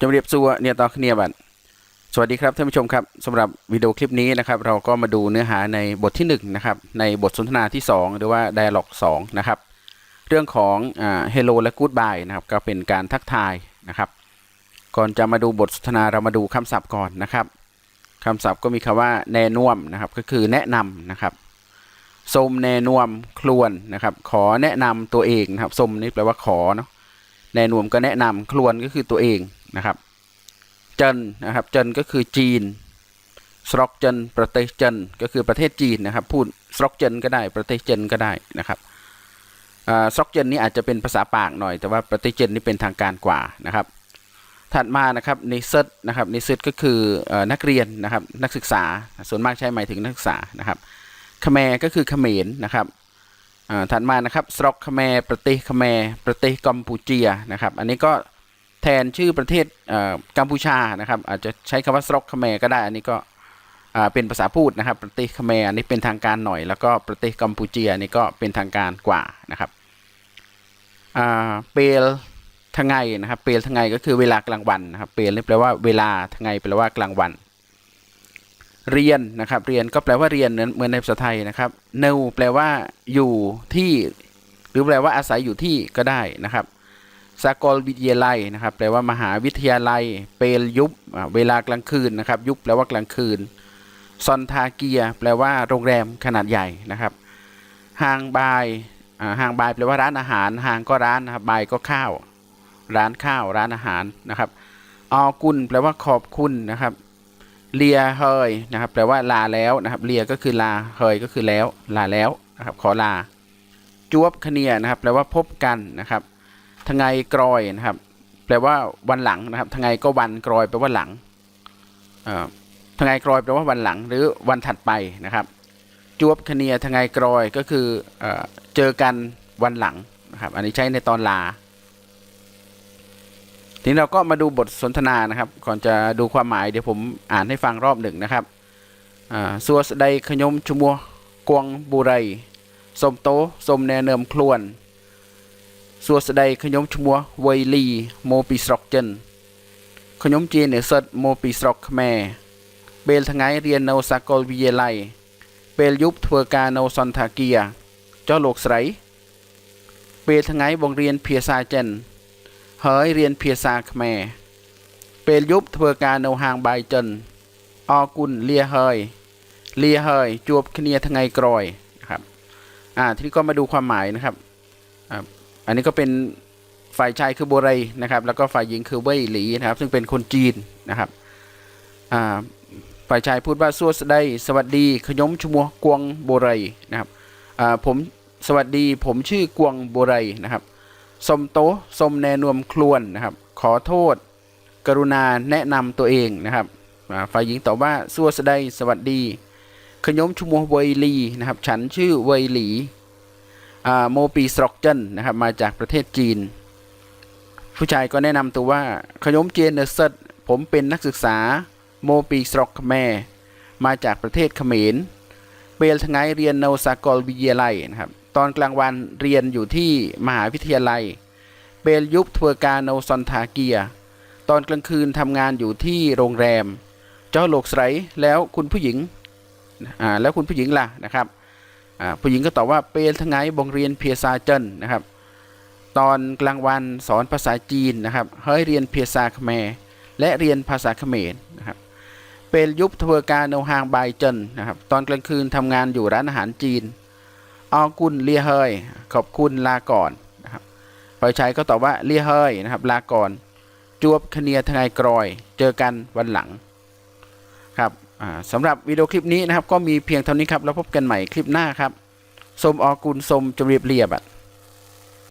จำเรียบซัวเนี่ยต่อเนียบัตสวัสดีครับท่านผู้ชมครับสำหรับวิดีโอคลิปนี้นะครับ เราก็มาดูเนื้อหาในบทที่1นงนะครับในบทสนทนาที่ 2 หรือว่า dialog 2นะครับเรื่องของอ่า hello และ goodbye นะครับก็เป็นการทักทายนะครับ ก่อนจะมาดูบทสนทนาเรามาดูคำศัพท์ก่อนนะครับคำศัพท์ก็มีคำว่าแนนวมนะครับก็คือแนะนำนะครับสมแนนวมคลวนนะครับขอแนะนำตัวเองนะครับสมนี่แปลว่าขอเนาะ แนนวมก็แนะนำคลวนก็คือตัวเองนะครับเจนนะครับเจนก็คือจีนสโรกเจนประเทศเจนก็คือประเทศจีนนะครับ พูดสโรกเจนก็ได้ประเทศเจนก็ได้นะครับสโรกเจนนี่อาจจะเป็นภาษาปากหน่อย แต่ว่าประเทศเจนนี่เป็นทางการกว่านะครับ ถัดมานะครับนิสิตนะครับนิสิตก็คืออนักเรียนนะครับนักศึกษา ส่วนมากใช้หมายถึงนักศึกษานะครับขแมก็คือเขมรนะครับ ถัดมานะครับสโรกขแมรประเทศขแมรประเทศกัมพูเจียนะครับ อันนี้ก็แทนชื่อประเทศกัมพูชานะครับ อาจจะใช้คำว่าสโรกขแมรก็ได้ อันนี้ก็เป็นภาษาพูดนะครับ ประเทศขแมรอันนี้เป็นทางการหน่อย แล้วก็ประเทศกัมพูเจียนี่ก็เป็นทางการกว่านะครับเปลทั้งไงนะครับ เปลทั้งไงก็คือเวลากลางวันนะครับ เปลนี่แปลว่าเวลาทั้งไงแปลว่ากลางวัน เรียนนะครับ เรียนก็แปลว่าเรียนเหมือนในภาษาไทยนะครับเนวแปลว่าอยู่ที่ หรือแปลว่าอาศัยอยู่ที่ก็ได้นะครับสากลวิทยาลัยนะครับ แปลว่ามหาวิทยาลัย เปลยุบเวลากลางคืนนะครับ ยุบแปลว่ากลางคืนซอนทาเกีย แปลว่าโรงแรมขนาดใหญ่นะครับห้างบายห้างบายแปลว่าร้านอาหารห้างก็ร้านนะครับบายก็ข้าว ร้านข้าวร้านอาหารนะครับออกุลแปลว่าขอบคุณนะครับ เลียเฮยนะครับแปลว่าลาแล้วนะครับเลียก็คือลาเฮยก็คือแล้ว ลาแล้วนะครับ ขอลาจวบคเนียนะครับแปลว่าพบกันนะครับทงไงกรอยนะครับ แปลว่าวันหลังนะครับทงไงก็วันกรอยแปลว่าหลังเอ่อทงไงกรอยแปลว่าวันหลัง หรือวันถัดไปนะครับ จวบคเนียทงไงกรอยก็คืออเจอกันวันหลังนะครับ อันนี้ใช้ในตอนลา ทีนี้เราก็มาดูบทสนทนานะครับ ก่อนจะดูความหมายเดี๋ยวผมอ่านให้ฟังรอบหนึ่งนะครับอ่าสัวสดายขยมชมัวกวงบุไรสมโตสมแนเนิมคลวนสัวสดายขยมชมัวไวลีโมปีสรอกเจนขยมจีนเนสดโมปีสรอกแมเบลทงไงเรียนในสากลวิทยาลัยเบลยุบทเวการใน ហើយរៀនភាសាខ្មែរពេលយប់ធ្វើការនៅហាងបាយចិនអរគុណលាហើយលាហើយជួបគ្នាថ្ងៃក្រោយนะครับอ่าทีนี้ก็มาดูความหมายนะครับอ่าอันนี้ก็เป็นฝ่ายชายคือโบไรนะครับ แล้วก็ฝ่ายหญิงคือเว่ยหลีนะครับ ซึ่งเป็นคนจีนนะครับอ่าฝ่ายชายพูดว่าสวัสดีสวัสดีขยมชมัวกวงโบไรนะครับอ่าผมสวัสดีผมชื่อกวงโบไรนะครับ สมโตสมแนนวมคลวนนะครับ ขอโทษ กรุณาแนะนำตัวเองนะครับฝ่ายหญิงตอบว่าสัวสดายสวัสดีขยมชุมวเวยลีนะครับ ฉันชื่อเวยหลีโมปีสตรอกเจนนะครับ มาจากประเทศจีน ผู้ชายก็แนะนำตัวว่าขยมเจนเนอร์เซตผมเป็นนักศึกษาโมปีสตรอกแมมาจากประเทศเขมรเบลทงไงเรียนในสากอลวิทยาลัยนะครับ ตอนกลางวันเรียนอยู่ที่มหาวิทยาลัย เบลยุบทัวการโนซอนทาเกีย ตอนกลางคืนทำงานอยู่ที่โรงแรม เจ้าโลกไสแล้วคุณผู้หญิงอ่าแล้วคุณผู้หญิงล่ะนะครับอ่าผู้หญิงก็ตอบว่าเปลทั้งไงบงเรียนเพียซาเจนนะครับ ตอนกลางวันสอนภาษาจีนนะครับเฮ้ยเรียนเพียซาเขมรและเรียนภาษาเขมรนะครับเปลยุบทัวการโนฮางบายเจนนะครับ ตอนกลางคืนทำงานอยู่ร้านอาหารจีน ออกุนเลียเฮยขอบคุณลาก่อนนะครับฝ่ายชายก็ตอบว่าเลียเฮยนะครับ ลาก่อน จวบคเนียทนายกรอย เจอกันวันหลังครับสำหรับวิดีโอคลิปนี้นะครับ ก็มีเพียงเท่านี้ครับ แล้วพบกันใหม่คลิปหน้าครับสมออกุลสมจมเรียบเรียบอะ